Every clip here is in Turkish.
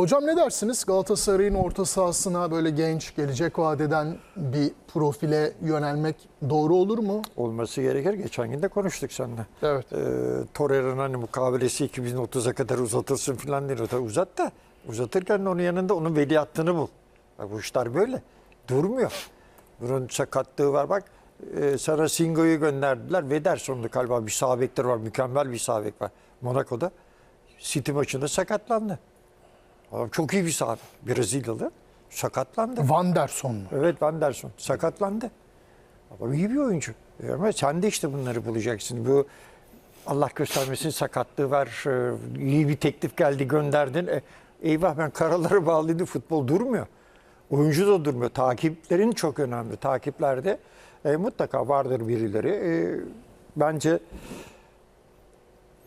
Hocam ne dersiniz? Galatasaray'ın orta sahasına böyle genç, gelecek vadeden bir profile yönelmek doğru olur mu? Olması gerekir. Geçen gün de konuştuk seninle. Evet. Ee, Torreira'nın hani mukavelesi 2030'a kadar uzatılsın falan diyor. Tabii uzat da uzatırken onun yanında onun veliahtını bul. Bak bu işler böyle. Durmuyor. Bunun sakatlığı var. Bak e, sana Singo'yu gönderdiler. Vederson'da galiba bir sağ var. Mükemmel bir sağ var. Monaco'da. City maçında sakatlandı. Çok iyi bir sağ. Brezilyalı. Sakatlandı. Van der Son mu? Evet Van der Son sakatlandı. Ama iyi bir oyuncu. E Ama sen de işte bunları bulacaksın. Bu Allah göstermesin sakatlığı var. e, iyi bir teklif geldi gönderdin. E, eyvah ben karaları bağlıydı futbol durmuyor. Oyuncu da durmuyor. Takiplerin çok önemli. Takiplerde e, mutlaka vardır birileri. E, bence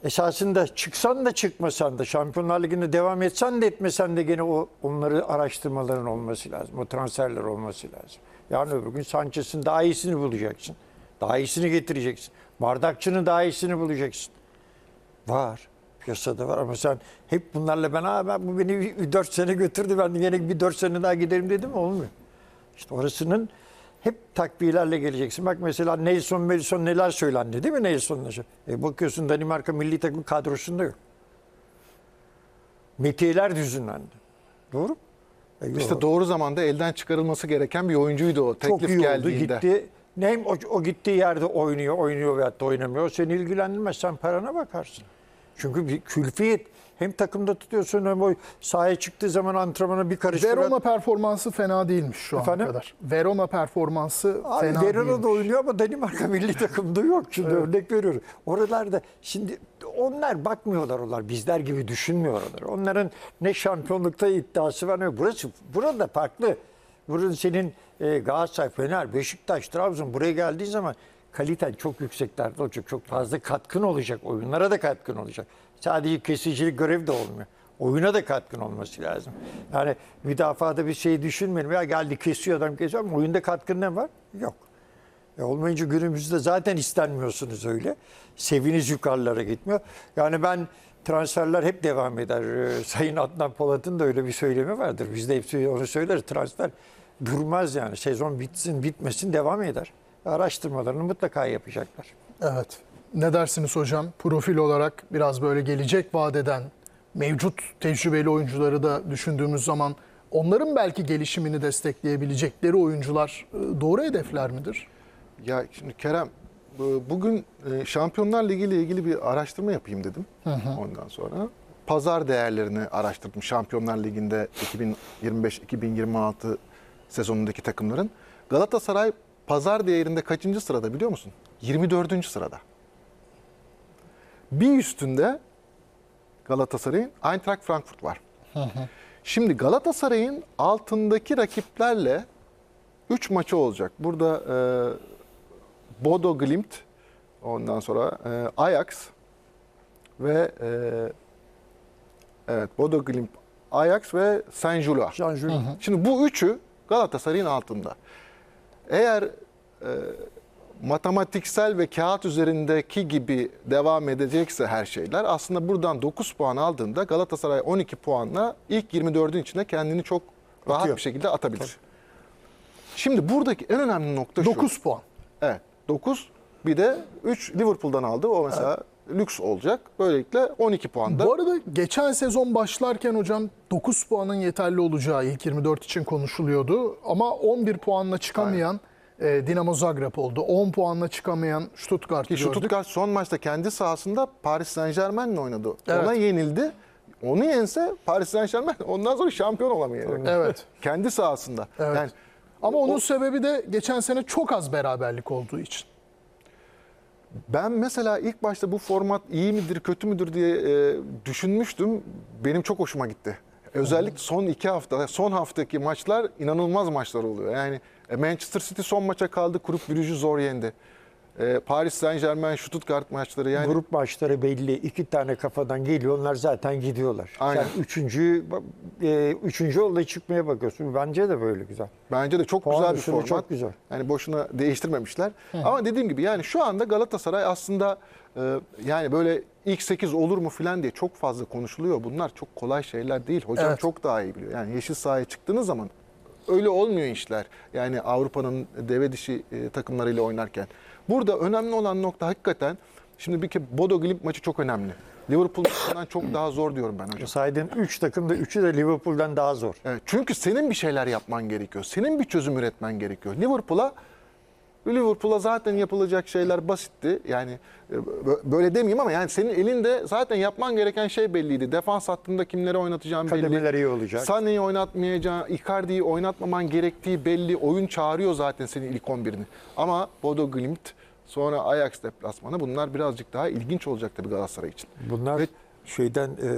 esasında çıksan da çıkmasan da Şampiyonlar Ligi'nde devam etsen de etmesen de gene o onları araştırmaların olması lazım. O transferler olması lazım. Yani öbür gün Sanchez'in daha iyisini bulacaksın. Daha iyisini getireceksin. Bardakçının daha iyisini bulacaksın. Var. Piyasada var ama sen hep bunlarla ben, Aa, ben bu beni bir, bir 4 sene götürdü ben yine bir 4 sene daha giderim dedim olmuyor. İşte orasının hep takviyelerle geleceksin. Bak mesela Nelson Melson neler söylendi değil mi Nelson'la? E bakıyorsun Danimarka milli takım kadrosunda yok. Metiyeler düzünlendi. Doğru mu? E, İşte doğru zamanda elden çıkarılması gereken bir oyuncuydu o teklif Çok iyi oldu geldiğinde. gitti. Neyim o, o gittiği yerde oynuyor, oynuyor veyahut da oynamıyor. Seni ilgilendirmez. Sen parana bakarsın. Çünkü bir külfiyet. Hem takımda tutuyorsun hem o sahaya çıktığı zaman antrenmana bir karış. Verona performansı fena değilmiş şu ana Efendim? kadar. Verona performansı Abi fena Verona'da değilmiş. oynuyor ama Danimarka milli takımda yok. Şimdi örnek veriyorum. Oralarda şimdi onlar bakmıyorlar onlar. Bizler gibi düşünmüyorlar. Onların ne şampiyonlukta iddiası var ne burası. Burada farklı. Burası senin e, Galatasaray, Fener, Beşiktaş, Trabzon buraya geldiği zaman kaliten çok yükseklerde olacak. Çok fazla katkın olacak. Oyunlara da katkın olacak. Sadece kesicilik görev de olmuyor. Oyuna da katkın olması lazım. Yani müdafada bir şey düşünmeyelim. Ya geldi kesiyor adam kesiyor ama oyunda katkın ne var? Yok. E olmayınca günümüzde zaten istenmiyorsunuz öyle. Seviniz yukarılara gitmiyor. Yani ben transferler hep devam eder. Ee, Sayın Adnan Polat'ın da öyle bir söylemi vardır. Biz de hepsi onu söyleriz. Transfer durmaz yani. Sezon bitsin bitmesin devam eder. Araştırmalarını mutlaka yapacaklar. Evet. Ne dersiniz hocam? Profil olarak biraz böyle gelecek vadeden mevcut tecrübeli oyuncuları da düşündüğümüz zaman onların belki gelişimini destekleyebilecekleri oyuncular e, doğru hedefler midir? Ya şimdi Kerem bu- bugün e, Şampiyonlar Ligi ile ilgili bir araştırma yapayım dedim. Ondan sonra pazar değerlerini araştırdım. Şampiyonlar Ligi'nde 2025-2026 sezonundaki takımların. Galatasaray pazar değerinde kaçıncı sırada biliyor musun? 24. sırada. Bir üstünde Galatasaray'ın Eintracht Frankfurt var. Şimdi Galatasaray'ın altındaki rakiplerle 3 maçı olacak. Burada e, Bodo Glimt, ondan sonra e, Ajax ve e, evet Bodo Glimt, Ajax ve Saint Gilloise. Jean Jules. Şimdi bu üçü Galatasaray'ın altında. Eğer e, matematiksel ve kağıt üzerindeki gibi devam edecekse her şeyler aslında buradan 9 puan aldığında Galatasaray 12 puanla ilk 24'ün içine kendini çok rahat Atıyor. bir şekilde atabilir. Şimdi buradaki en önemli nokta şu. 9 puan. Evet. 9 bir de 3 Liverpool'dan aldı. O mesela lüks olacak. Böylelikle 12 puanda. Bu arada geçen sezon başlarken hocam 9 puanın yeterli olacağı ilk 24 için konuşuluyordu. Ama 11 puanla çıkamayan e, Dinamo Zagreb oldu. 10 puanla çıkamayan Stuttgart Ki gördük. Stuttgart son maçta kendi sahasında Paris Saint Germain'le oynadı. Evet. Ona yenildi. Onu yense Paris Saint Germain ondan sonra şampiyon olamayacak. Evet. kendi sahasında. Evet. Yani Ama onun o- sebebi de geçen sene çok az beraberlik olduğu için. Ben mesela ilk başta bu format iyi midir kötü müdür diye e, düşünmüştüm. Benim çok hoşuma gitti. Özellikle son iki hafta, son haftaki maçlar inanılmaz maçlar oluyor. Yani Manchester City son maça kaldı, Kulüp Brugge'ü zor yendi. E, Paris Saint Germain, Stuttgart maçları yani Grup maçları belli. iki tane kafadan geliyor. Onlar zaten gidiyorlar. Aynen. Sen üçüncü, e, üçüncü olda çıkmaya bakıyorsun. Bence de böyle güzel. Bence de çok Puan güzel bir format. çok güzel. Yani boşuna değiştirmemişler. Ama dediğim gibi yani şu anda Galatasaray aslında e, yani böyle ilk 8 olur mu falan diye çok fazla konuşuluyor. Bunlar çok kolay şeyler değil. Hocam Evet. çok daha iyi biliyor. Yani yeşil sahaya çıktığınız zaman öyle olmuyor işler. Yani Avrupa'nın deve dişi e, takımlarıyla oynarken. Burada önemli olan nokta hakikaten şimdi bir kere Bodo Glimt maçı çok önemli. Liverpool maçından çok daha zor diyorum ben hocam. Saydığın 3 takım da 3'ü de Liverpool'dan daha zor. Evet, çünkü senin bir şeyler yapman gerekiyor. Senin bir çözüm üretmen gerekiyor. Liverpool'a Liverpool'a zaten yapılacak şeyler basitti. Yani e, bö- böyle demeyeyim ama yani senin elinde zaten yapman gereken şey belliydi. Defans hattında kimleri oynatacağın belli. Kademeler iyi olacak. Sané'yi oynatmayacağın, Icardi'yi oynatmaman gerektiği belli. Oyun çağırıyor zaten senin ilk 11'ini. Ama Bodo Glimt, sonra Ajax deplasmanı bunlar birazcık daha ilginç olacak tabii Galatasaray için. Bunlar Ve- şeyden e,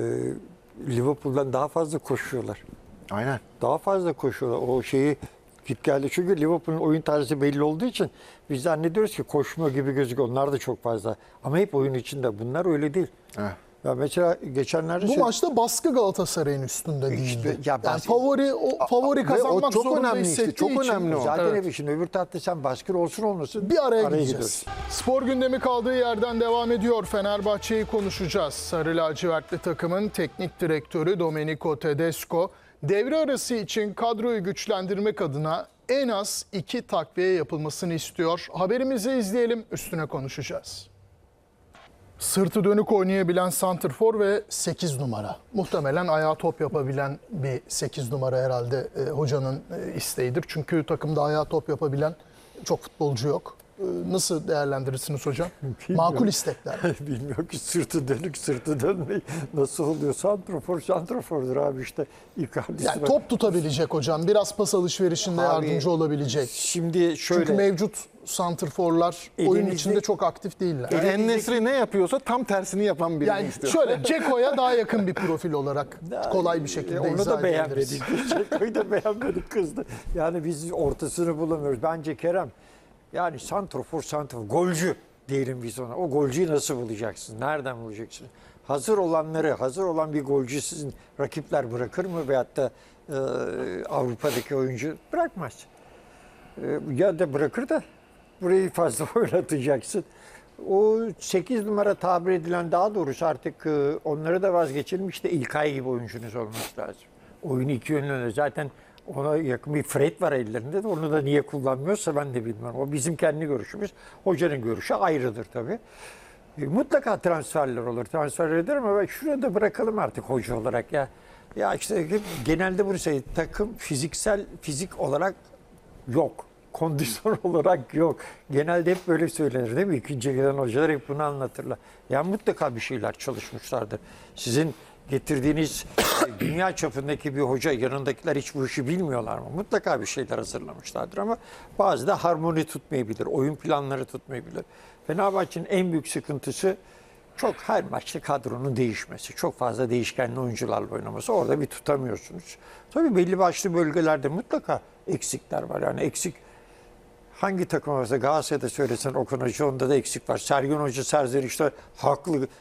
Liverpool'dan daha fazla koşuyorlar. Aynen. Daha fazla koşuyorlar. O şeyi git geldi. Çünkü Liverpool'un oyun tarzı belli olduğu için biz zannediyoruz ki koşmuyor gibi gözüküyor. Onlar da çok fazla. Ama hep oyun içinde. Bunlar öyle değil. Evet. Ya mesela geçenlerde Bu şey- maçta baskı Galatasaray'ın üstünde değildi. İşte, ya yani baskı- favori o favori Ve o kazanmak çok zorunda önemli işte, çok için- önemli o. zaten Evet. işin öbür tarafta sen baskın olsun olmasın. Bir araya, gidiyoruz. gideceğiz. Spor gündemi kaldığı yerden devam ediyor. Fenerbahçe'yi konuşacağız. Sarı lacivertli takımın teknik direktörü Domenico Tedesco devre arası için kadroyu güçlendirmek adına en az iki takviye yapılmasını istiyor. Haberimizi izleyelim, üstüne konuşacağız. Sırtı dönük oynayabilen santrfor ve 8 numara. Muhtemelen ayağa top yapabilen bir 8 numara herhalde e, hocanın e, isteğidir. Çünkü takımda ayağa top yapabilen çok futbolcu yok. E, nasıl değerlendirirsiniz hocam? Makul istekler. Bilmiyorum ki sırtı dönük sırtı dönmeyi nasıl oluyor? Santrofor santrofordur abi işte. Icardi'si Yani top tutabilecek hocam. Biraz pas alışverişinde Abi, yardımcı olabilecek. Şimdi şöyle. Çünkü mevcut santrforlar oyun içinde çok aktif değiller. En Nesri ne yapıyorsa tam tersini yapan birini Yani istiyor. şöyle Ceko'ya daha yakın bir profil olarak kolay bir şekilde E, Onu izah da beğenmedik. Ceko'yu da beğenmedik kızdı. Yani biz ortasını bulamıyoruz. Bence Kerem yani santrofor santrofor golcü diyelim biz ona. O golcüyü nasıl bulacaksın? Nereden bulacaksın? Hazır olanları, hazır olan bir golcü sizin rakipler bırakır mı? Veyahut da e, Avrupa'daki oyuncu bırakmaz. E, ya da bırakır da burayı fazla oynatacaksın. O 8 numara tabir edilen daha doğrusu artık e, onları da vazgeçelim. İşte İlkay gibi oyuncunuz olması lazım. Oyunu iki yönlü. Zaten ona yakın bir Fred var ellerinde de onu da niye kullanmıyorsa ben de bilmiyorum. O bizim kendi görüşümüz. Hocanın görüşü ayrıdır tabii. E, mutlaka transferler olur. Transfer eder ama ben şurada bırakalım artık hoca olarak ya. Ya işte genelde bunu şey takım fiziksel fizik olarak yok. Kondisyon olarak yok. Genelde hep böyle söylenir değil mi? İkinci gelen hocalar hep bunu anlatırlar. Ya mutlaka bir şeyler çalışmışlardır. Sizin getirdiğiniz dünya çapındaki bir hoca yanındakiler hiç bu işi bilmiyorlar mı? Mutlaka bir şeyler hazırlamışlardır ama bazı da harmoni tutmayabilir. Oyun planları tutmayabilir. Fenerbahçe'nin en büyük sıkıntısı çok her maçta kadronun değişmesi. Çok fazla değişkenli oyuncularla oynaması. Orada bir tutamıyorsunuz. Tabii belli başlı bölgelerde mutlaka eksikler var. Yani eksik hangi takım varsa Galatasaray'da söylesen Okan Hoca onda da eksik var. Sergen Hoca Serzeniş'te haklı.